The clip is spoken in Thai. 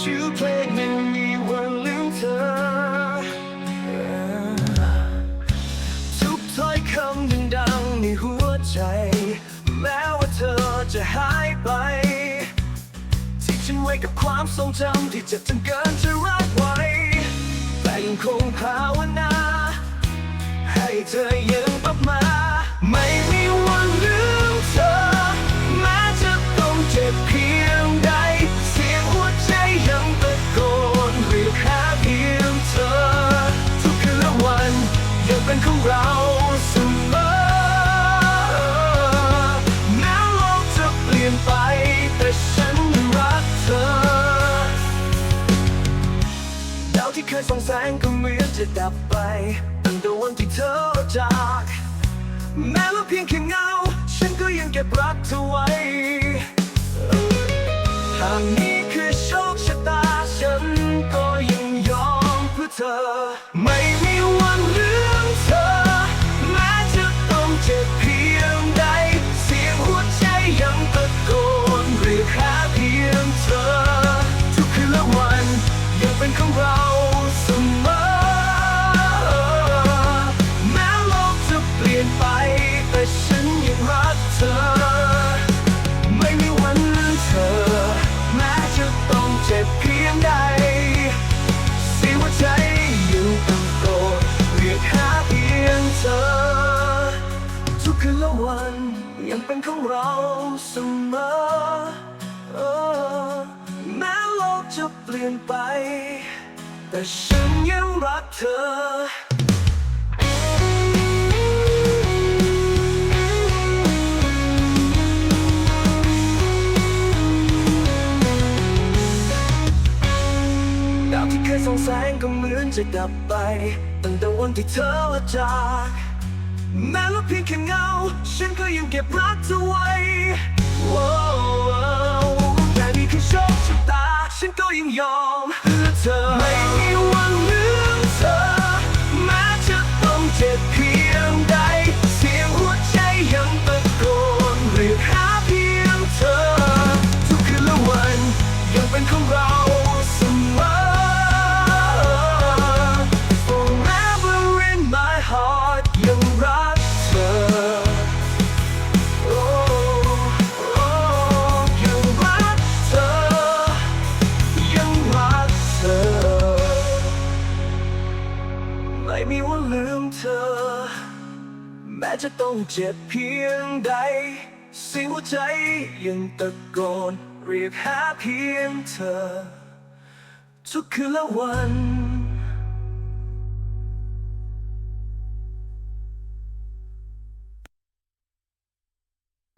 เพลงไม่มีวันลืมเธอ ทุกถ้อยคำดังๆในหัวใจ แม้ว่าเธอจะหายไป ที่ฉันไว้กับความทรงจำที่เจ็บจนเกินจะรักไว้ แต่ยังคงภาวนา ให้เธอเยังก ส่องแสงก็เหมือนจะดับไปตั้งแต่วันที่เธอจาก แม้ว่าเพียงแค่เงา ฉันก็ยังเก็บรักเธอไว้หากนี้คือโชคชะตาฉันก็ยังยอมเพื่อเธอ ไม่มี คืนและวันยังเป็นของเราเสมอแม้โลกจะเปลี่ยนไป แต่ฉันยังรักเธอดาวที่เคยส่องแสงก็เหมือนจะดับไป ตั้งแต่วันที่เธอละจาก แม้ว่าเพียงแค่เงา ฉันก็ยังเก็บรักเธอไว้แต่นี่คือโชคชะตา ฉันก็ยังยอม ลืมเธอ แม้จะต้องเจ็บเพียงใดเสียงหัวใจยังตะโกนเรียกหาเพียงเธอ ทุกคืนและวัน